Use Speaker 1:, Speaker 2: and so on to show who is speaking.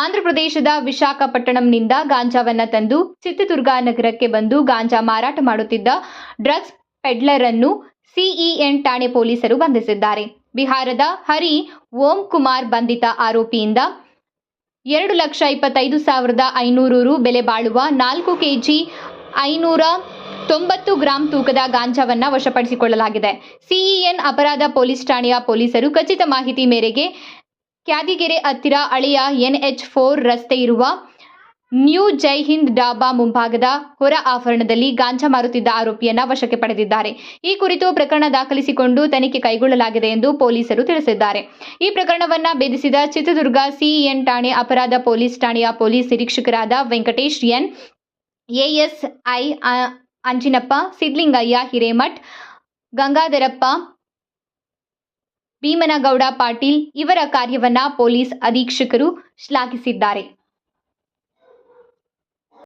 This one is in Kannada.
Speaker 1: ಆಂಧ್ರಪ್ರದೇಶದ ವಿಶಾಖಪಟ್ಟಣಂನಿಂದ ಗಾಂಜಾವನ್ನ ತಂದು ಚಿತ್ರದುರ್ಗ ನಗರಕ್ಕೆ ಬಂದು ಗಾಂಜಾ ಮಾರಾಟ ಮಾಡುತ್ತಿದ್ದ ಡ್ರಗ್ಸ್ ಪೆಡ್ಲರ್ ಅನ್ನು ಸಿಇಎನ್ ಠಾಣೆ ಪೊಲೀಸರು ಬಂಧಿಸಿದ್ದಾರೆ. ಬಿಹಾರದ ಹರಿ ಓಂ ಕುಮಾರ್ ಬಂಧಿತ ಆರೋಪಿಯಿಂದ ಎರಡು ಲಕ್ಷ ಇಪ್ಪತ್ತೈದು ಸಾವಿರದ ಐನೂರು ರು ಬೆಲೆ ಬಾಳುವ ನಾಲ್ಕು ಕೆಜಿ ಐನೂರ ತೊಂಬತ್ತು ಗ್ರಾಂ ತೂಕದ ಗಾಂಜಾವನ್ನ ವಶಪಡಿಸಿಕೊಳ್ಳಲಾಗಿದೆ. ಸಿಇಎನ್ ಅಪರಾಧ ಪೊಲೀಸ್ ಠಾಣೆಯ ಪೊಲೀಸರು ಖಚಿತ ಮಾಹಿತಿ ಮೇರೆಗೆ ಕ್ಯಾದಿಗೆರೆ ಹತ್ತಿರ ಹಳೆಯ ಎನ್ಎಚ್ ಫೋರ್ ರಸ್ತೆ ಇರುವ ನ್ಯೂ ಜೈ ಹಿಂದ್ ಡಾಬಾ ಮುಂಭಾಗದ ಹೊರ ಆವರಣದಲ್ಲಿ ಗಾಂಜಾ ಮಾರುತ್ತಿದ್ದ ಆರೋಪಿಯನ್ನ ವಶಕ್ಕೆ ಪಡೆದಿದ್ದಾರೆ. ಈ ಕುರಿತು ಪ್ರಕರಣ ದಾಖಲಿಸಿಕೊಂಡು ತನಿಖೆ ಕೈಗೊಳ್ಳಲಾಗಿದೆ ಎಂದು ಪೊಲೀಸರು ತಿಳಿಸಿದ್ದಾರೆ. ಈ ಪ್ರಕರಣವನ್ನ ಭೇದಿಸಿದ ಚಿತ್ರದುರ್ಗ ಸಿಇಎನ್ ಠಾಣೆ ಅಪರಾಧ ಪೊಲೀಸ್ ಠಾಣೆಯ ಪೊಲೀಸ್ ನಿರೀಕ್ಷಕರಾದ ವೆಂಕಟೇಶ್ ಎನ್ ಎಎಸ್ಐ ಅಂಜಿನಪ್ಪ, ಸಿದ್ಲಿಂಗಯ್ಯ, ಹಿರೇಮಠ್, ಗಂಗಾಧರಪ್ಪ ಭೀಮನಗೌಡ ಪಾಟೀಲ್ ಇವರ ಕಾರ್ಯವನ್ನ ಪೊಲೀಸ್ ಅಧೀಕ್ಷಕರು ಶ್ಲಾಘಿಸಿದ್ದಾರೆ.